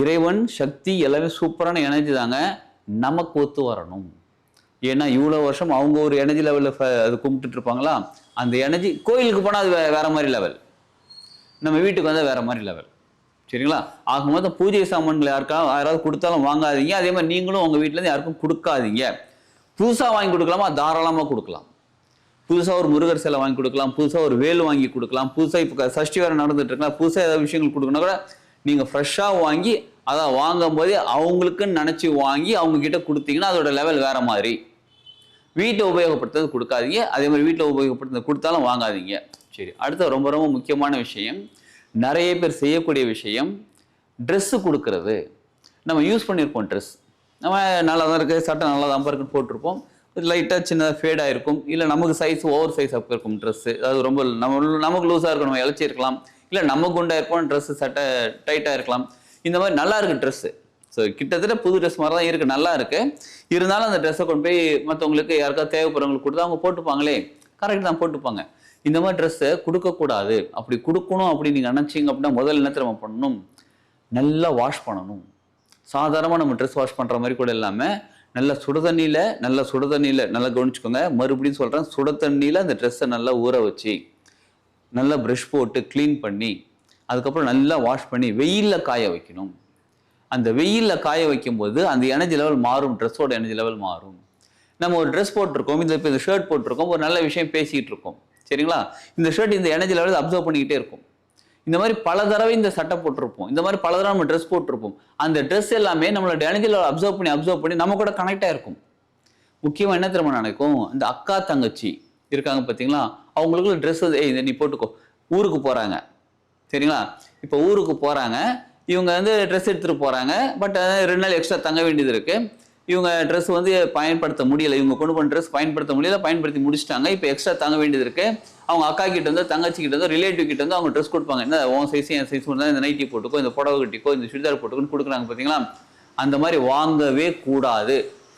இறைவன் சக்தி எல்லாமே சூப்பரான எனர்ஜி தாங்க நமக்கு ஒத்து வரணும். ஏன்னா இவ்வளோ வருஷம் அவங்க ஒரு எனர்ஜி லெவலில் அது கும்பிட்டுட்டு இருப்பாங்களா? அந்த எனர்ஜி கோயிலுக்கு போனால் அது வே- வேற மாதிரி லெவல் நம்ம வீட்டுக்கு வந்தால் வேற மாதிரி லெவல் சரிங்களா? ஆகும்போது பூஜை சாமான்கள் யாருக்கா யாராவது கொடுத்தாலும் வாங்காதீங்க. அதே மாதிரி நீங்களும் உங்கள் வீட்டிலேருந்து யாருக்கும் கொடுக்காதீங்க. புதுசாக வாங்கி கொடுக்கலாமா? தாராளமாக கொடுக்கலாம். புதுசாக ஒரு முருகர் சிலை வாங்கி கொடுக்கலாம். புதுசாக ஒரு வேல் வாங்கி கொடுக்கலாம். புதுசாக இப்போ சஷ்டி வேறு நடந்துட்டு இருக்கலாம் புதுசாக ஏதாவது விஷயங்கள் கொடுக்கணும் கூட நீங்கள் ஃப்ரெஷ்ஷாக வாங்கி அதை வாங்கும் போதே அவங்களுக்குன்னு நினச்சி வாங்கி அவங்கக்கிட்ட கொடுத்தீங்கன்னா அதோட லெவல் வேறு மாதிரி. வீட்டை உபயோகப்படுத்துறது கொடுக்காதீங்க. அதே மாதிரி வீட்டில் உபயோகப்படுத்துறது கொடுத்தாலும் வாங்காதீங்க. சரி அடுத்த ரொம்ப ரொம்ப முக்கியமான விஷயம். நிறைய பேர் செய்யக்கூடிய விஷயம் ட்ரெஸ்ஸு கொடுக்கறது. நம்ம யூஸ் பண்ணியிருப்போம் ட்ரெஸ் நம்ம நல்லா தான் இருக்குது சட்டை நல்லா தான் இருக்குன்னு போட்டிருப்போம். லைட்டாக சின்னதாக ஃபேடாக இருக்கும். இல்லை நமக்கு சைஸ் ஓவர் சைஸ் அப்போ இருக்கும் ட்ரெஸ்ஸு அது ரொம்ப நம்ம நமக்கு லூஸாக இருக்கும் நம்ம இழைச்சி இருக்கலாம் இல்லை நம்ம குண்டாக இருப்போம் ட்ரெஸ்ஸு சட்டை டைட்டாக இருக்கலாம். இந்த மாதிரி நல்லா இருக்கு ட்ரெஸ்ஸு ஸோ கிட்டத்தட்ட புது ட்ரெஸ் மாதிரி தான் இருக்குது நல்லா இருக்கு. இருந்தாலும் அந்த ட்ரெஸ்ஸை கொண்டு போய் மற்றவங்களுக்கு யாருக்காவது தேவைப்படுறவங்களுக்கு கொடுத்தா அவங்க போட்டுப்பாங்களே. கரெக்ட் தான் போட்டுப்பாங்க. இந்த மாதிரி ட்ரெஸ்ஸை கொடுக்கக்கூடாது. அப்படி கொடுக்கணும் அப்படி நீங்கள் நினச்சிங்க அப்படின்னா முதல்ல என்ன திரும்ப பண்ணணும்? நல்லா வாஷ் பண்ணணும். சாதாரணமாக நம்ம ட்ரெஸ் வாஷ் பண்ணுற மாதிரி கூட இல்லாமல் நல்ல சுட தண்ணியில் நல்ல சுட தண்ணியில் நல்லா கவனிச்சுக்கோங்க. மறுபடியும் சொல்கிறேன் சுட தண்ணியில் அந்த ட்ரெஸ்ஸை நல்லா ஊற வச்சு. நல்லா ப்ரஷ் போட்டு க்ளீன் பண்ணி அதுக்கப்புறம் நல்லா வாஷ் பண்ணி வெயிலில் காய வைக்கணும். அந்த வெயிலில் காய வைக்கும்போது அந்த எனர்ஜி லெவல் மாறும் ட்ரெஸ்ஸோட எனர்ஜி லெவல் மாறும். நம்ம ஒரு ட்ரெஸ் போட்டிருக்கோம் இந்த இப்போ இந்த ஷர்ட் போட்டிருக்கோம் ஒரு நல்ல விஷயம் பேசிக்கிட்டு இருக்கோம். சரிங்களா? இந்த ஷர்ட் இந்த எனர்ஜி லெவல் அப்சர்வ் பண்ணிக்கிட்டே இருக்கும். இந்த மாதிரி பல தடவை இந்த சட்டை போட்டிருப்போம். இந்த மாதிரி பல தடவை நம்ம ட்ரெஸ் போட்டிருப்போம். அந்த ட்ரெஸ் எல்லாமே நம்மளோட எனர்ஜி லெவல் அப்சர்வ் பண்ணி அப்சர்வ் பண்ணி நம்ம கூட கனெக்ட் இருக்கும் முக்கியமாக என்ன திரும்ப நினைக்கும் இந்த அக்கா தங்கச்சி இருக்காங்க பார்த்தீங்களா அவங்களுக்குள்ள ட்ரெஸ் ஏய் இதை நீ போட்டுக்கோ. ஊருக்கு போகிறாங்க சரிங்களா? இப்போ ஊருக்கு போகிறாங்க இவங்க வந்து ட்ரெஸ் எடுத்துகிட்டு போகிறாங்க பட் ரெண்டு நாள் எக்ஸ்ட்ரா தங்க வேண்டியது இருக்குது இவங்க ட்ரெஸ் வந்து பயன்படுத்த முடியல. இவங்க கொண்டு போன ட்ரெஸ் பயன்படுத்த முடியல. பயன்படுத்தி முடிச்சிட்டாங்க. இப்போ எக்ஸ்ட்ரா தங்க வேண்டியது இருக்குது அவங்க அக்கா கிட்ட வந்து தங்கச்சி கிட்ட வந்து ரிலேட்டிவ் கிட்ட வந்து அவங்க ட்ரெஸ் கொடுப்பாங்க. என்ன உன் சைஸ் என் சைஸ் தான் இந்த நைட்டி போட்டுக்கோ. இந்த புடவை கட்டிக்கோ. இந்த சுடிதார் போட்டுக்கோன்னு கொடுக்குறாங்க பார்த்தீங்களா அந்த மாதிரி வாங்கவே கூடாது.